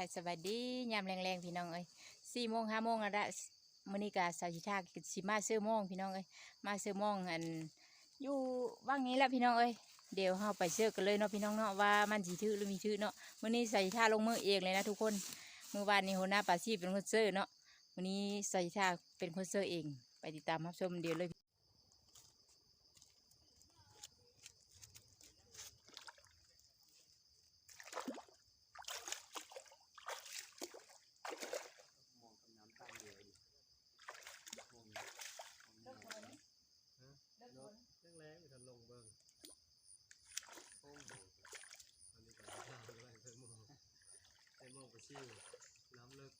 ายสวัสดียามแรงๆพี่น้องเอ้ยสี่โมงห้าโมงแล้วละมื้อนี้ก็สาวชิทากิสิมาซื้อโมงพี่น้องเอ้ยมาซื้อโมงอันอยู่ว่างนี้แหละพี่น้องเอ้ยเดี๋ยวเฮาไปเชื่อกันเลยเนาะพี่น้องเนาะว่ามันสิถือหรือมีถือเนาะมื้อนี้สาวชิทาลงมือเองเลยนะทุกคนมื้อวานนี้หัวหน้าปาชีเป็นคนเชื่อเนาะมื้อนี้สาวชิทาเป็นคนเชื่อเอง ไปติดตามรับชมเดี๋ยวเลย มองกับน้ำตั้งเดียวอยู่มองมองน้ำเนาะแรงๆอยู่ทันลงเบิ่งโอ้โหอันนี้ก็ท่าด้วยเพิ่มมองเพิ่มมองไป ชิวน้ำเลิก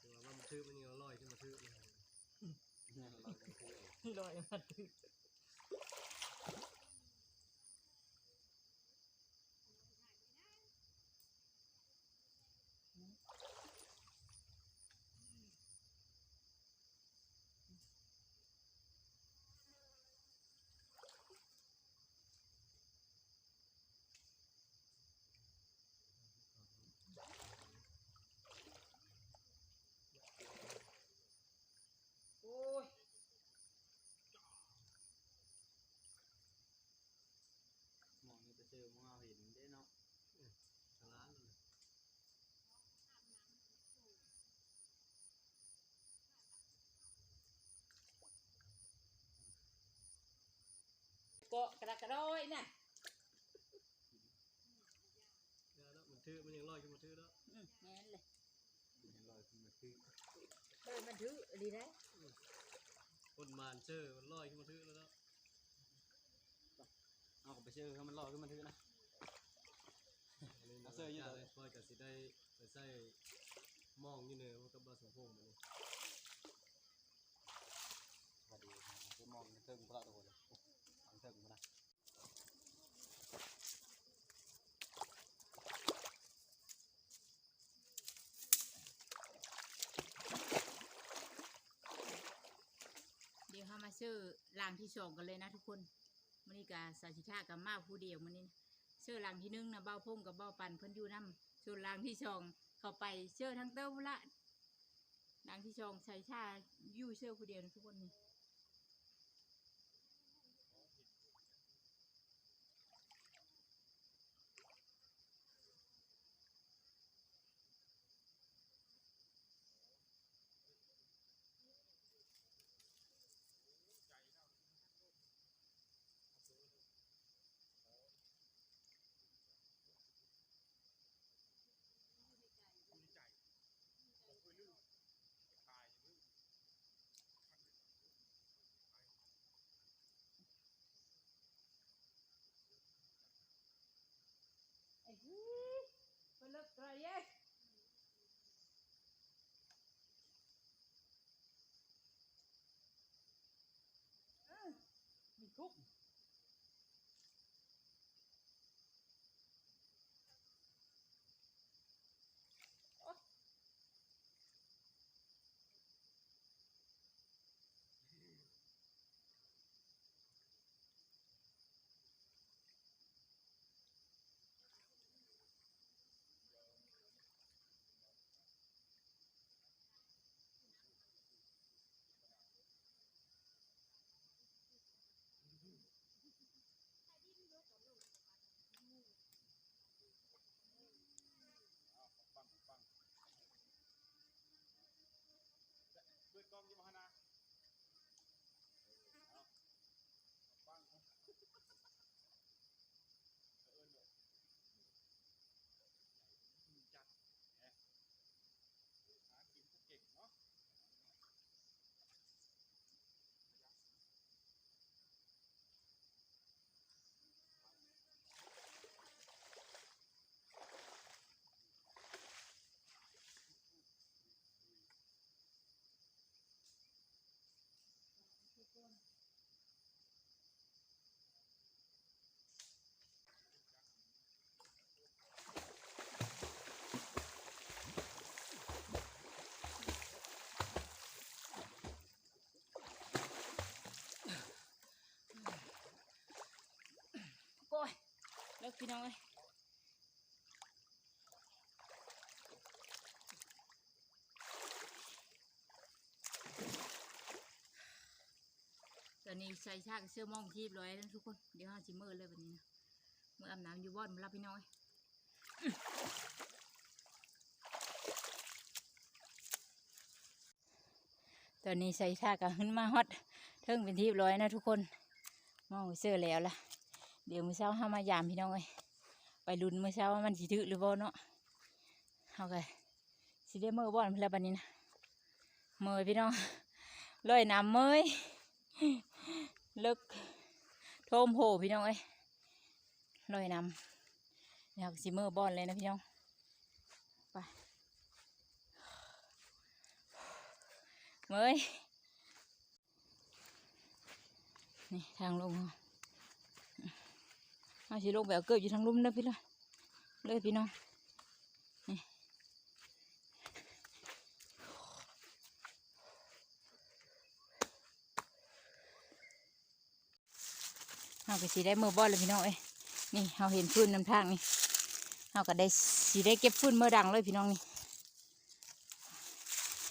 คือว่ามันทื่อมันนี่ลอยขึ้นมาทื่อเลยเนี่ยลอยขึ้นมาทื่อเอง ลอยมาถือ โอ้ย มองนี่ไปเจอมองเอาเห็นได้เนาะทางร้านเลย เกาะกระดกกระโดยน่ะเดี๋ยวแล้วมันทื่อมันยังลอยขึ้นมาทื่อแล้วอืมแม่นเลยมันยังลอยขึ้นมาทื่อเฮ้ยมันถือดีนะคนมานเจอมันลอยขึ้นมาทื่อแล้วเนาะเอาไปเจอเขามันลอยขึ้นมาทื่อนะเอาเสื้อยืดเลยพอยกับสิได้ไปใส่มองนี่เนอะมันก็บาสมพงษ์มันนี่พอดีคือมองเติมพระตัวเลยทางเติมพระ ซื้อรางที่สองกันเลยนะทุกคนมันนี้กับสาชิชากับมาผู้เดียวมันนี่ซื้อรางที่หนึ่งนะเบ้าพงกับเบ้าปันเพิ่นอยู่น้ำส่วนรางที่สองเข้าไปเชื่อทั้งเต้าละรางที่สองสาชิชาอยู่เชื่อผู้เดียวนะทุกคนนี่ ไอ้ฮู้ ไปเลิ พี่น้องเอ้ยตอนนี้ใส่ชากเสื้อมองทีบร้อยแล้วทุกคน เดี๋ยวเราจิมเมอร์เลยวันนี้นะมื่ออาบน้ำอยู่บ้านมารับพี่น้อยตอนนี้ใส่ชากขึ้นมาฮอตเทิงเป็นทีบร้อยนะทุกคน มองเสื้อแล้วล่ะ เดี๋ยวมื้อเช้าห้ามายามพี่น้องเอ้ยไปลุ้นมื้อเช้าว่ามันสิถึกหรือบ่เนาะเฮาก็สิได้มือบ่อนเพิ่นแล้วบัดนี้นะเมยพี่น้องลอยน้ำเมยลึกโทมโหพี่น้องเอ้ยลอยน้ำอยากสิมือบ่อนเลยนะพี่น้องไปเมยนี่ทางลง เอาสิลงไปเอาเกิดอยู่ทางลุ่มเด้อพี่ละเลยพี่น้องนี่เราก็สิได้เมื่อบอลเลยพี่น้องเอ้ยนี่เราเห็นฟืนนำทางนี่เราก็ได้สิได้เก็บฟืนเมื่อดังเลยพี่น้องนี่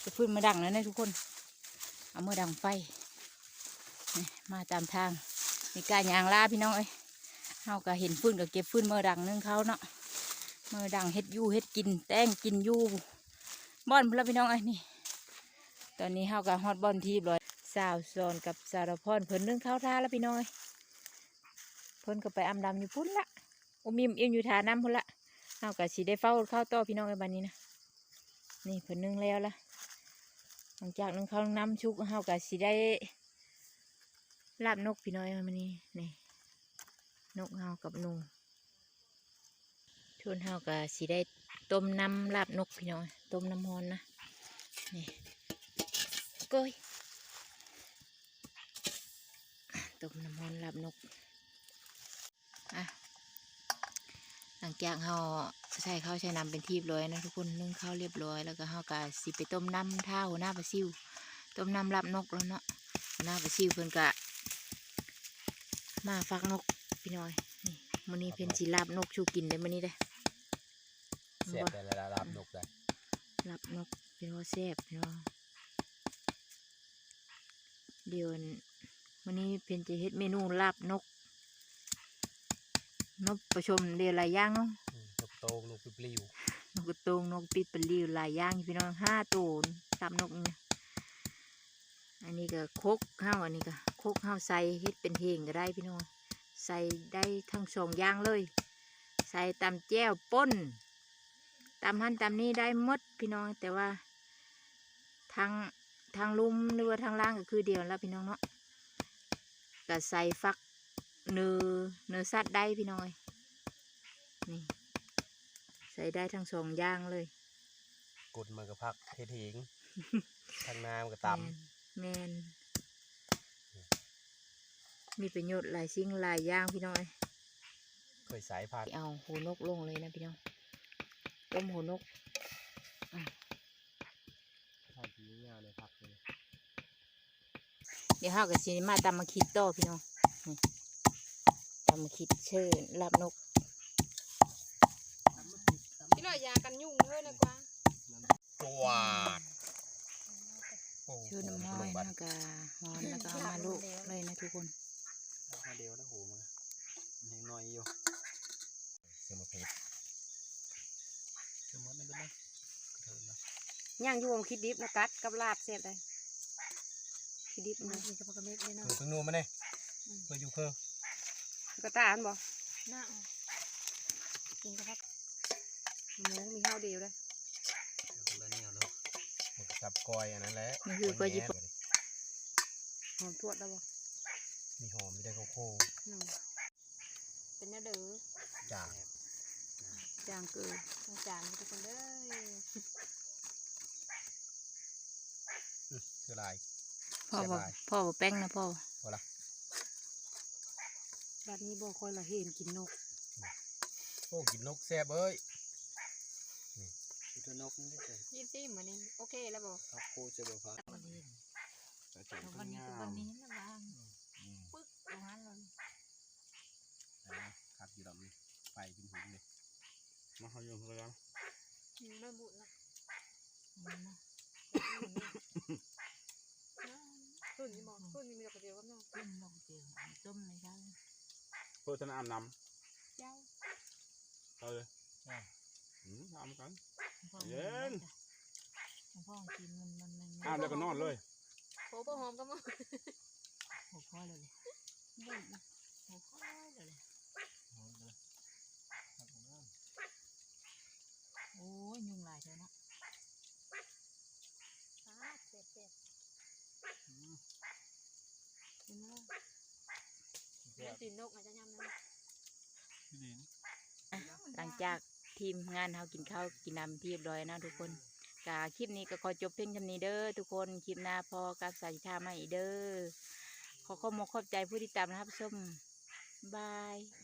เก็บฟืนเมื่อดังแล้วนะทุกคนเอาเมื่อดังไฟมาตามทางมีการยางลาพี่น้องเอ้ยาก็เห็นฟืนก็เก็บฟืนเมื่อดังนึงเขาเนาะเมื่อดังเฮ็ดยู่เฮ็ดกิน แต้งกินยู่บ่อนพละพี่น้องไอ้นี่ ตอนนี้เฮาก็ฮอดบ่อนที่ร้อยสาวซอนกับสารพรเพิ่นนึ่งข้าวท่าแล้วพี่น้อยเพิ่นก็ไปอำดำอยู่พุ่นละอุมิมอียมอยู่ทาน้ำพุ่นละเฮาก็สิได้เฝ้าข้าวต่อพี่น้องไอ้บัดนี้นะนี่เพิ่นนึ่งแล้วละหลังจากนึ่งข้าวน้ำชุกเฮาก็สิได้ลาบนกพี่น้อยมันนี่นี่ นกเฮากับนูชวนเฮากับสีได้ต้มน้ำลาบนกพี่น้อยต้มน้ำฮอนนะนี่ก้อยต้มน้ำฮอนลาบนกอะหลังจากเฮาใส่ข้าวใช้น้ำเป็นทีบร้อยนะทุกคนนึ่งข้าวเรียบร้อยแล้วก็เฮากับสิไปต้มน้ำท่าหัวหน้าปลาซิวต้มน้ำลาบนกแล้วเนาะหัวหน้าปลาซิวเพิ่นกะมาฟักนก พี่น้อยนี่มื้อนี้เพิ่นสิลาบนกชูกินได้มื้อนี้ได้เสียบแต่ละรับนกได้ลาบนกเป็นว่าแซ่บพี่น้องเดี๋ยวมื้อนี้เพิ่นจะเฮ็ดเมนูลาบนกนกประชมเดี๋ยวหลายอย่างเนาะอืมนกโตงนกปลิวนกกระโตงนกปิดปลีหลายอย่างอยู่พี่น้องห้าตัวลาบนกนี่นะอันนี้ก็โคกข้าวอันนี้ก็โคกข้าวใส่เฮ็ดเป็นเพลงก็ได้พี่น้อง ใส่ได้ทั้งสองอย่างเลย ใส่ตำแจ้วป่นตำหันตำนี้ได้หมดพี่น้องแต่ว่าทางทางลุมหรือว่าทางล่างก็คือเดียวแล้วพี่น้องเนาะก็ใส่ฟักเนื้อเนื้อสัตว์ได้พี่น้องเอ้ยนี่ใส่ได้ทั้งสองอย่างเลยกดมันก็พักเททิ้งทางน้ำก็ตแมน มีประโยชน์หลายสิ่งหลายอย่างพี่น้องเอ้ยำเคยสายพักเอาหูนกลงเลยนะพี่น้องต้มหูนกทานทีเงาในพักเลยเดี๋ยวห้ากับซีมาตำมาคิดต่อพี่น้องนี่ตำมาคิดเชิญลาบนกพี่หน่อยยากันยุ่งเลยนะกว่าปวดชื่อน้ำห้อยนะกะหอนแล้วก็เอามาลูกเลยนะทุกคนมาเดียวนะโหมันมันยังน้อยอยู่เสียมาเพชรเสียมดนั่นเป็นไงกระเทินนะย่างอยู่ผมคิดดิบนะกัดกับลาบเสร็จเลยคิดดิบนะมีกระเพาะเม็ดเลยเอเนาะอเพิ่งนูมาเนี่ยเพิ่งอยู่เพิ่งกระตาอันบ่น่ากินกระเพาะหมูมีข้าวเดียวเลยแล้วเนี่ยเนาะมันก็จับกอยอันนั้นแหละนี่คือก็ยิบแง่เลยหอมทวดแล้วบ่ มีหอมมีได้ข้าวโพดอืมเป็นเนื้อเด้อจ่างจางเกลือสงสารทุกคนเด้ออือคือลาย พ่อเสียบอกดายพ่อบอกแป้งนะพ่อพอละบัดนี้บ่ค่อยละเห็นกินนกโอ้กินนกแซ่บเอ้ยนี่กินนกนี่ได้ยี่สิบเหมือนนี้โอเคแล้วบ่ข้าวโพดเจะบ่พักวันนี้แต่ถึงวันนี้งาวันมนี้นะบางอืม ปึ๊กตรงนั้นเลยนะครับอยู่ดอกนี้ไปเป็นหินเลยมาเขาอยู่เพื่อนไม่บุญละมันนะตุ่นนนี่บอกต้นนี่มีแต่กระเดียวกับน้องต้มลงเจียวต้มเลยได้เพื่อธนาอาบน้เจ้าำเอาเลยอืมอาบกันพ่อเย็นพ่อกินมันมันมันอาบแล้วก็นอนเลยโผล่หอมก็มา หัวพ่อเลยเลยหัวพ่อเลยเอาเลยเอาไปนั่นโอ้ยยุงหลายเท่านะอ่าเจ็บเจ็บอืมกินแล้วแซ่บตีนนกอาจจะยำนะพี่ดินหลังจากทีมงานเฮากินข้าวกินน้ำที่เรียบร้อยนะทุกคนกาคลิปนี้ก็ขอจบเพียงเท่านี้เด้อทุกคน คลิปหน้าพอกับสายชามาอีกเด้อ ขอขอบคุณขอบใจผู้ที่ตามนะครับส้มบาย